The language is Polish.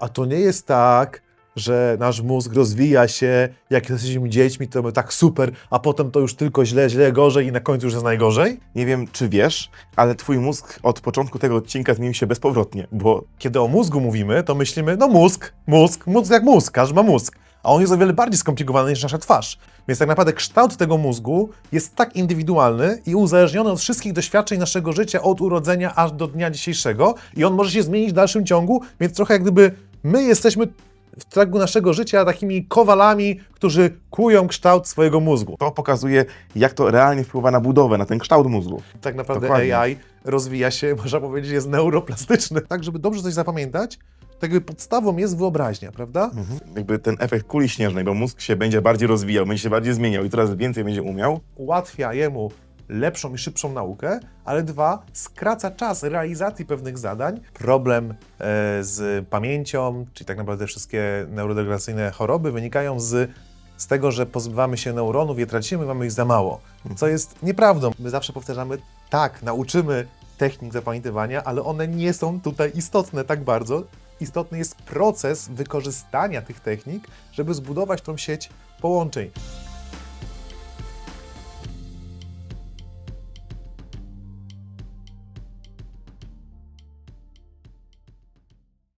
A to nie jest tak, że nasz mózg rozwija się, jak jesteśmy dziećmi, to my tak super, a potem to już tylko źle, źle, gorzej i na końcu już jest najgorzej? Nie wiem, czy wiesz, ale twój mózg od początku tego odcinka zmienił się bezpowrotnie, bo Kiedy o mózgu mówimy, to myślimy, no mózg, mózg, mózg jak mózg, każdy ma mózg. A on jest o wiele bardziej skomplikowany niż nasza twarz. Więc tak naprawdę kształt tego mózgu jest tak indywidualny i uzależniony od wszystkich doświadczeń naszego życia od urodzenia aż do dnia dzisiejszego i on może się zmienić w dalszym ciągu, więc trochę jak gdyby my jesteśmy w trakcie naszego życia takimi kowalami, którzy kują kształt swojego mózgu. to pokazuje, jak to realnie wpływa na budowę, na ten kształt mózgu. Tak naprawdę Dokładnie. AI rozwija się, można powiedzieć, jest neuroplastyczny. Tak, żeby dobrze coś zapamiętać, tak jakby podstawą jest wyobraźnia, prawda? Jakby ten efekt kuli śnieżnej, bo mózg się będzie bardziej rozwijał, będzie się bardziej zmieniał i coraz więcej będzie umiał. Ułatwia jemu lepszą i szybszą naukę, ale dwa, skraca czas realizacji pewnych zadań. Problem e, z pamięcią, czyli tak naprawdę wszystkie neurodegeneracyjne choroby wynikają z, z tego, że pozbywamy się neuronów, je tracimy, mamy ich za mało. Co jest nieprawdą. My zawsze powtarzamy, tak, nauczymy technik zapamiętywania, ale one nie są tutaj istotne tak bardzo. Istotny jest proces wykorzystania tych technik, żeby zbudować tą sieć połączeń.